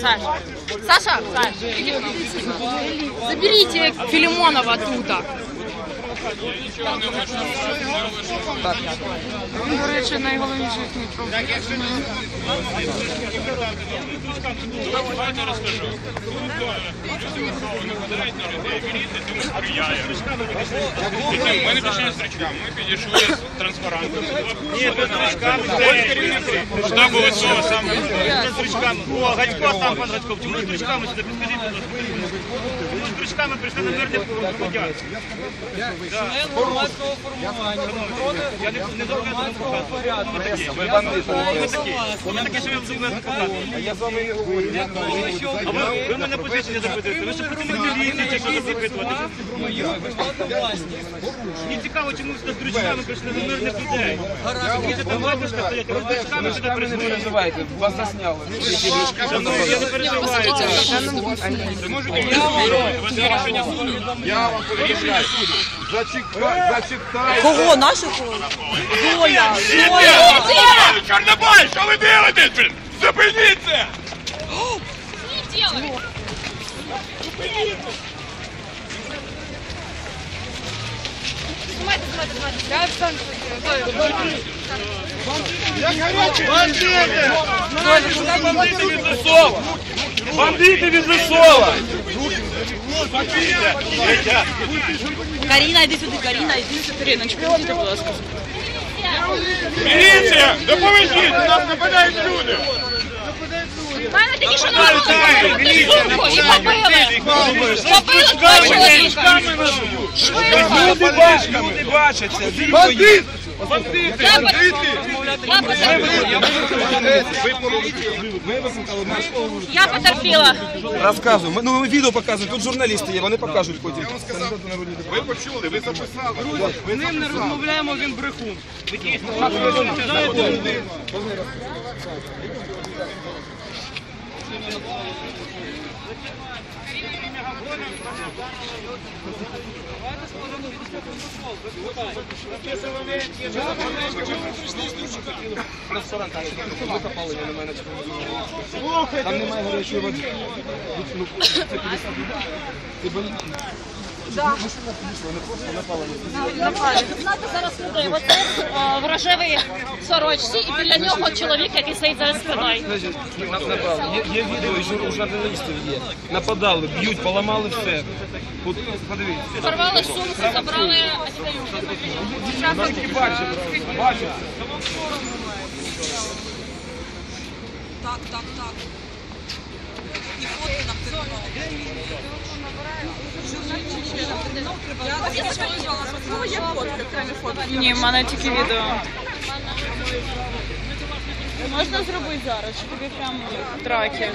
Саш, Саша, Саша, заберите Филимонова оттуда. До речі, найголовніший їхній проблем. Давайте розкажу. Ми не пішли з ми підійшли з транспарантом. Ні, без стрічками. Штабу ВСО саме. ласка. Чому стрічками прийшли на мирне громадян? громадського формування, Я не, не громадського порядку. Ви такі. Ви такі, що ви будете показувати. Я з вами не говорю. Я думаю, що А ви, ви мене посвідчення запитуєте. Ви ще працівник міліції, чи що запитувати? мою приватну власність. Мені цікаво, чому ви з стрічками прийшли на мирних людей. Які там бабушка стоять, ви з стрічками сюди Не прийшли. переживайте, вас засняли. Шановні, Я не переживаю. Це можете Ви це рішення суду. Я вам повідомляю. Зачекай, зачекай. Кого? Наших? Зоя! Чорнобай, що ви дивитесь, блін? Зупиніться! Бандити від Лисова! Каріна, йди сюди, Каріна, йди сюди. Каріночка, підійди, будь ласка. Міліція, допоможіть, нас нападають люди! Мене тільки що на сумку і побили. Побили два чоловіка. Люди бачать, люди! Я Я потерпіла. Розказуй. Ми, ну, ми відео показуємо, тут журналісти є, вони покажуть потім. Ви почули, ви записали. Ми ним не розмовляємо, він брехун. Ви дійсно Там немає гарячої води. Знати зараз людей. Оце е, в рожевій сорочці і біля нього чоловік, який стоїть зараз спиною. Напали. Є, відео, і жур- у журналістів є. Нападали, б'ють, поламали все. От, подивіться. Порвали сумку, забрали Тільки бачите, бачите. Так, так, так. І нам. Ні, в мене тільки відео. Можна зробити зараз, щоб тобі прям траки.